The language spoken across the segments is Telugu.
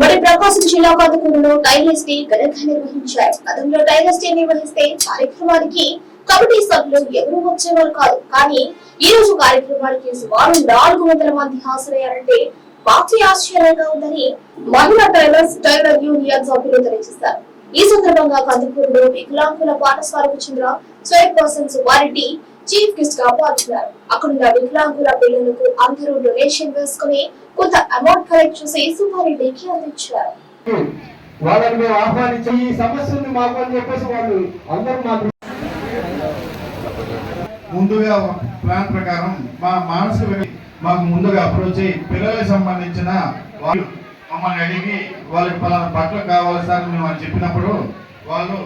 మరి ప్రకాశం జిల్లా కాదుకూరులో టైలర్స్ డే ఘనంగా నిర్వహించారు. గతంలో టైలర్స్ డే నిర్వహిస్తే కార్యక్రమానికి కమిటీ సభ్యులు ఎవరూ వచ్చేవారు కాదు. కానీ ఈ రోజు కార్యక్రమానికి సుమారు నాలుగు వందల మంది హాజరయ్యారంటే బాకీ ఆశ్చర్యంగా ఉందని మహిళా టైలర్స్ టైలర్ యూనియన్ సభ్యులు తెలియజేశారు. ఈ సందర్భంగా కందుకూరులో వికలాంగుల పాఠశాలకు చెందిన చైర్ పర్సన్ సుబ్బారెడ్డి చీఫ్ గెస్ట్గా పాల్గొన్నారు అక్కడున్న వికలాంగుల పిల్లలకు అందరూ డొనేషన్ వేసుకుని కొంత అమౌంట్ కలెక్ట్ చేసి సుబ్బారెడ్డికి అందించారు. వాళ్ళని మేము ఆహ్వానించి ఈ సమస్య ఉంది మాకు అని చెప్పేసి వాళ్ళు అందరూ మాకు ముందుగా ప్లాన్ ప్రకారం మా మానసిక మాకు ముందుగా అప్రోచ్ అయ్యి పిల్లలకు సంబంధించిన వాళ్ళు మమ్మల్ని అడిగి వాళ్ళకి పలానా బట్టలు కావాలి సార్ అని మేము చెప్పినప్పుడు వాళ్ళు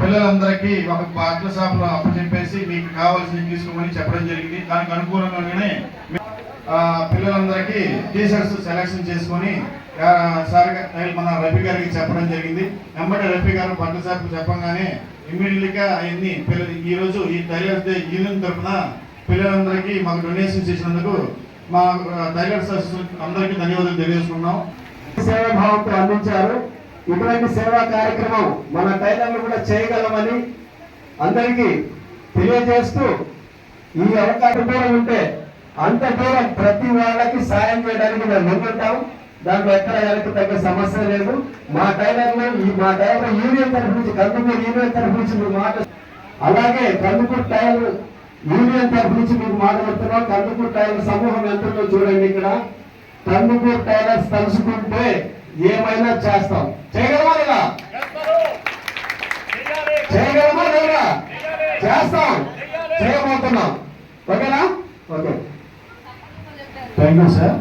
పిల్లలందరికీ ఒక బట్టల షాపులో అప్పచెప్పేసి మీకు కావాల్సింది తీసుకోమని చెప్పడం జరిగింది. దానికి అనుకూలంగానే పిల్లలందరికీ టీచర్స్ సెలెక్షన్ చేసుకొని సార్ మన రఫీ గారికి చెప్పడం జరిగింది. వెంబడి రఫీ గారు బట్టల షాప్ చెప్పగానే ఇమ్మీడియట్గా అవన్నీ పిల్లలు ఈ ఈ టైలర్స్ డే యూనియన్ తరఫున పిల్లలందరికీ మాకు డొనేషన్ చేసినందుకు మా టైలర్స్ అందరికీ ధన్యవాదాలు తెలియజేసుకున్నాం సేవాభావంతో అందించారు. ఇటువంటి సేవా కార్యక్రమం మన టైలర్లు కూడా చేయగలమని అందరికీ తెలియజేస్తూ ఈ అవకాశం దూరం ఉంటే అంత దూరం ప్రతి వాళ్ళకి సాయం చేయడానికి మేము ముందుంటాం. దాంట్లో ఎక్కడ వెనక్కి తగ్గ సమస్య లేదు. మా టైలర్లు ఈ మా టైలర్ యూనియన్ తరఫు నుంచి కందుకూరు యూనియన్ తరఫు నుంచి మీకు మాట అలాగే కందుకూరు టైలర్ యూనియన్ తరఫు నుంచి మీకు మాట్లాడుతున్నాం కందుకూరు టైలర్ సమూహం ఎంత చూడండి ఇక్కడ. కందుకూరు టైలర్స్ తలుచుకుంటే ఏమైనా చేస్తాం. చేయగలమా లేదా చేయగలమా లేదా? చేస్తాం. చేయబోతున్నాం. ఓకేనా? ఓకే. Thank you sir.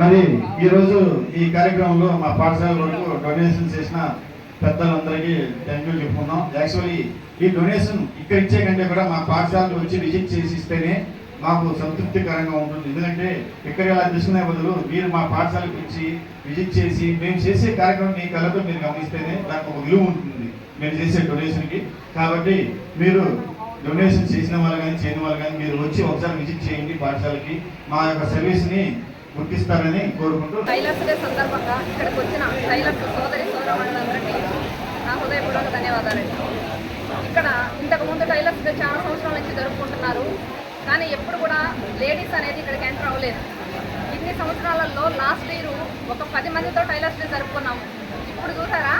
మరి ఈరోజు ఈ కార్యక్రమంలో మా పాఠశాల వరకు డొనేషన్ చేసిన పెద్దలందరికీ థ్యాంక్ యూ చెప్పుకున్నాం యాక్చువల్లీ ఈ డొనేషన్ ఇక్కడ ఇచ్చే కంటే కూడా మా పాఠశాలకు వచ్చి విజిట్ చేసి ఇస్తేనే మాకు సంతృప్తికరంగా ఉంటుంది. ఎందుకంటే ఇక్కడ ఇలా తీసుకునే బదులు మీరు మా పాఠశాలకు వచ్చి విజిట్ చేసి మేము చేసే కార్యక్రమం మీ కళ్ళతో మీరు గమనిస్తేనే దానికి ఒక విలువ ఉంటుంది. మీరు చేసే డొనేషన్కి. కాబట్టి మీరు డొనేషన్ చేసిన వాళ్ళు కానీ చేయని వాళ్ళు కానీ మీరు వచ్చి ఒకసారి విజిట్ చేయండి పాఠశాలకి. మా యొక్క సర్వీస్ని గుర్తిస్తారని కోరుకుంటూ టైలర్స్ సందర్భంగా ఇక్కడికి వచ్చిన సోదరి సోదరులందరికీ నా హృదయపూర్వక ఇక్కడ ఇంతకు ముందు టైలర్స్ డే చాలా సంవత్సరాల నుంచి జరుపుకుంటున్నారు. కానీ ఎప్పుడు కూడా లేడీస్ అనేది ఇక్కడికి ఎంటర్ అవ్వలేదు. ఇన్ని సంవత్సరాలలో లాస్ట్ ఇయర్ ఒక పది మందితో టైలర్స్ డే జరుపుకున్నాము. ఇప్పుడు చూసారా?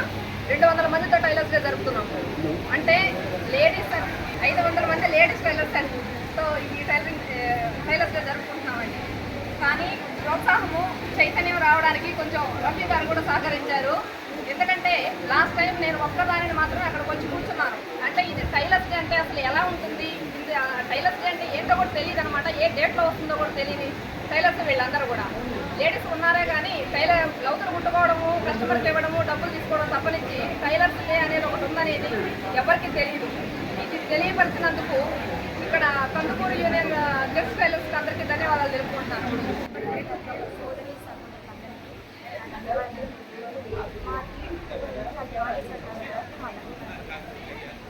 రెండు వందల మందితో టైలర్స్ డే జరుపుతున్నాం అంటే లేడీస్ ఐదు వందల మంది లేడీస్ టైలర్స్ అని. సో ఈ టైలరింగ్ టైలర్స్ డే జరుపుకుంటున్నామండి. కానీ ప్రోత్సాహము చైతన్యం రావడానికి కొంచెం రఫీ గారు కూడా సహకరించారు. ఎందుకంటే లాస్ట్ టైం నేను ఒక్కదానిని మాత్రమే అక్కడికి వచ్చి కూర్చున్నాను. అంటే ఇది టైలర్స్ డే అంటే అసలు ఎలా ఉంటుంది ఇది ఆ, టైలర్స్ డే అంటే ఏంటో కూడా తెలియదు అనమాట ఏ డేట్లో వస్తుందో కూడా తెలియని టైలర్స్ వీళ్ళందరూ కూడా. లేడీస్ ఉన్నారే కానీ టైలర్ బ్లౌజులు కుట్టుకోవడము కస్టమర్కి ఇవ్వడము డబ్బులు తీసుకోవడం తప్పనిచ్చి టైలర్స్ లే అనేది ఒకటి ఉందనేది ఎవరికి తెలియదు. ఇది తెలియపరిచినందుకు ఇక్కడ కందుకూరు యూనియన్ గెస్ట్ టైలర్స్కి అందరికీ ధన్యవాదాలు తెలుపుకుంటున్నాను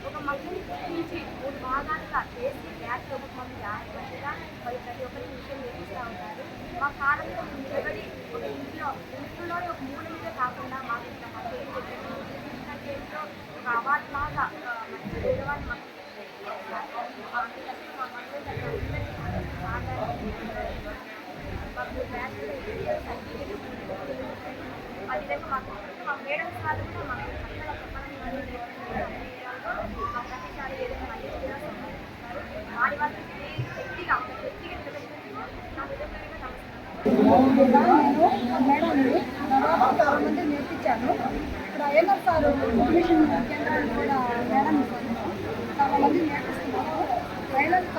ఒక మహిళని గుర్తించి మూడు భాగాలుగా చేసి బ్యాక్ మమ్మల్ని జాగ్రత్తగా మరి ప్రతి ఒక్కరి విషయం నేర్పిస్తూ ఉంటారు మా కాలంలో నిలబడి ఒక ఇంట్లో ఇంట్లోనే ఒక మూడు మీద కాకుండా మాకు ఇట్లా మా పేరు చెప్పారు ఇంకా చేతిలో ఒక అవార్డు లాగా ఆ, మంచి పేదవాళ్ళు మాకు మాకు బ్యాక్ అది విధంగా మాకు మా మేడం సార్ కూడా మాకు చక్కగా చెప్పడం ఇవన్నీ నేర్పిస్తున్నారు. మా ప్రతిసారి ఏదైనా మంచి చేయాలో సంబంధిస్తారు వారి వల్ల వ్యక్తిగా వ్యక్తిగత నా విధంగా నమస్కారం మేడంని నేర్పించాను సార్ కూడా మేడం చాలా నేర్పిస్తున్నారు మహిళలు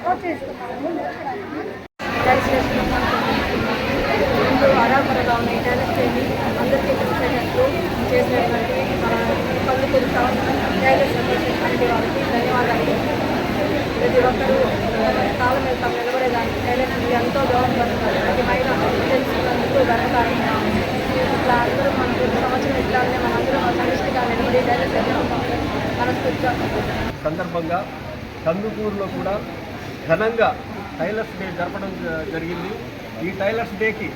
ప్రోత్సహిస్తున్నారు ముందు ఆడాపరగా ఉన్న చేసి అందరికీ తెలిసేటట్లు చేసినటువంటి మన కందుకూరు టౌన్ టైలర్స్ వాళ్ళకి ధన్యవాదాలు. ప్రతి ఒక్కరూ తమ నిలబడేదానికి ఎంతో దూరం ప్రతి మహిళ తెలుసుకున్నందుకు గర్వకారణం ఇట్లా అందరూ మనకు సంవత్సరం ఇట్లానే మనందరం సమిష్టిగా నిలబడి మనస్ఫూర్తిగా సందర్భంగా కందుకూరులో కూడా ఘనంగా టైలర్స్ డే జరపడం జ- జరిగింది. ఈ టైలర్స్ డేకి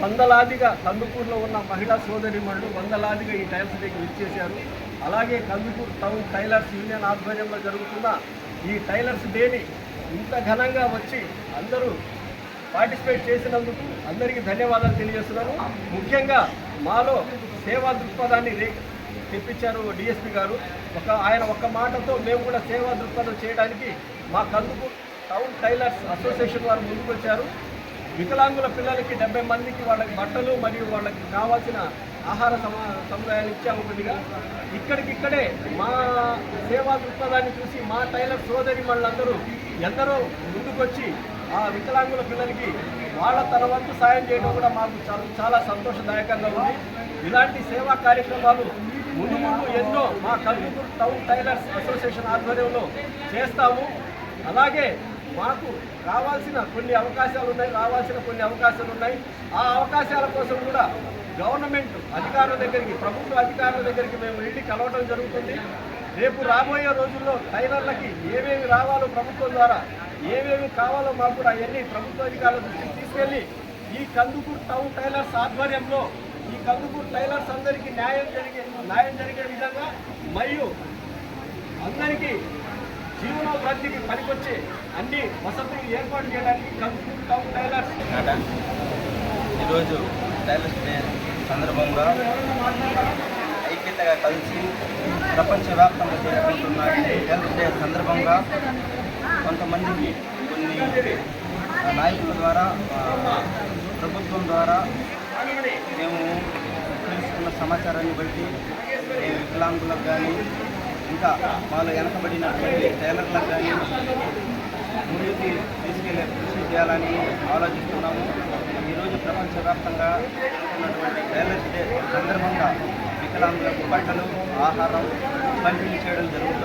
వందలాదిగా కందుకూరులో ఉన్న మహిళా సోదరిమణులు వందలాదిగా ఈ టైలర్స్ డేకి విచ్చేశారు అలాగే కందుకూరు టౌన్ టైలర్స్ యూనియన్ ఆధ్వర్యంలో జరుగుతున్న ఈ టైలర్స్ డేని ఇంత ఘనంగా వచ్చి అందరూ పార్టిసిపేట్ చేసినందుకు అందరికీ ధన్యవాదాలు తెలియజేస్తున్నాను. ముఖ్యంగా మాలో సేవా దృక్పథాన్ని రే తెప్పించారు డిఎస్పి గారు. ఒక ఆయన ఒక్క మాటతో మేము కూడా సేవా దృక్పథం చేయడానికి మా కందుకు టౌన్ టైలర్స్ అసోసియేషన్ వారు ముందుకు వచ్చారు వికలాంగుల పిల్లలకి డెబ్బై మందికి వాళ్ళకి బట్టలు మరియు వాళ్ళకి కావాల్సిన ఆహార సమా సముదాయాలు ఇచ్చాము కొద్దిగా. ఇక్కడికిక్కడే మా సేవా దృక్పథాన్ని చూసి మా టైలర్ సోదరి వాళ్ళందరూ ఎందరో ముందుకొచ్చి ఆ వికలాంగుల పిల్లలకి వాళ్ళ తన వంతు సాయం చేయడం కూడా మాకు చాలా చాలా సంతోషదాయకంగా ఉంది. ఇలాంటి సేవా కార్యక్రమాలు ముందు ముందు ఎన్నో మా కల్పూర్ టౌన్ టైలర్స్ అసోసియేషన్ ఆధ్వర్యంలో చేస్తాము. అలాగే మాకు రావాల్సిన కొన్ని అవకాశాలు ఉన్నాయి రావాల్సిన కొన్ని అవకాశాలు ఉన్నాయి. ఆ అవకాశాల కోసం కూడా గవర్నమెంట్ అధికారుల దగ్గరికి ప్రభుత్వ అధికారుల దగ్గరికి మేము వెళ్ళి కలవడం జరుగుతుంది. రేపు రాబోయే రోజుల్లో టైలర్లకి ఏమేమి రావాలో ప్రభుత్వం ద్వారా ఏమేమి కావాలో మాకు కూడా అవన్నీ ప్రభుత్వ అధికారుల దృష్టికి తీసుకెళ్ళి ఈ కందుకూరు టౌన్ టైలర్స్ ఆధ్వర్యంలో ఈ కందుకూరు టైలర్స్ అందరికీ న్యాయం జరిగే న్యాయం జరిగే విధంగా మరియు అందరికీ జీవనోపాధికి పనికొచ్చే అన్ని వసతులు ఏర్పాటు చేయడానికి టౌన్ టైలర్స్. ఈరోజు టైలర్స్ డే సందర్భంగా ఐక్యతగా కలిసి ప్రపంచవ్యాప్తంగా జరుపుకుంటున్న టైలర్స్ డే సందర్భంగా కొంతమందికి కొన్ని నాయకుల ద్వారా ప్రభుత్వం ద్వారా మేము తెలుసుకున్న సమాచారాన్ని బట్టి మేము వికలాంగులకు కానీ ఇంకా వాళ్ళు వెనకబడినటువంటి టైలర్లకు కానీ ముందుకి తీసుకెళ్ళే కృషి చేయాలని ఆలోచిస్తున్నాము. ఈరోజు ప్రపంచవ్యాప్తంగా జరుగుతున్నటువంటి టైలర్స్ డే సందర్భంగా వికలాంగులకు బట్టలు ఆహారం పంపిణీ చేయడం జరుగుతుంది.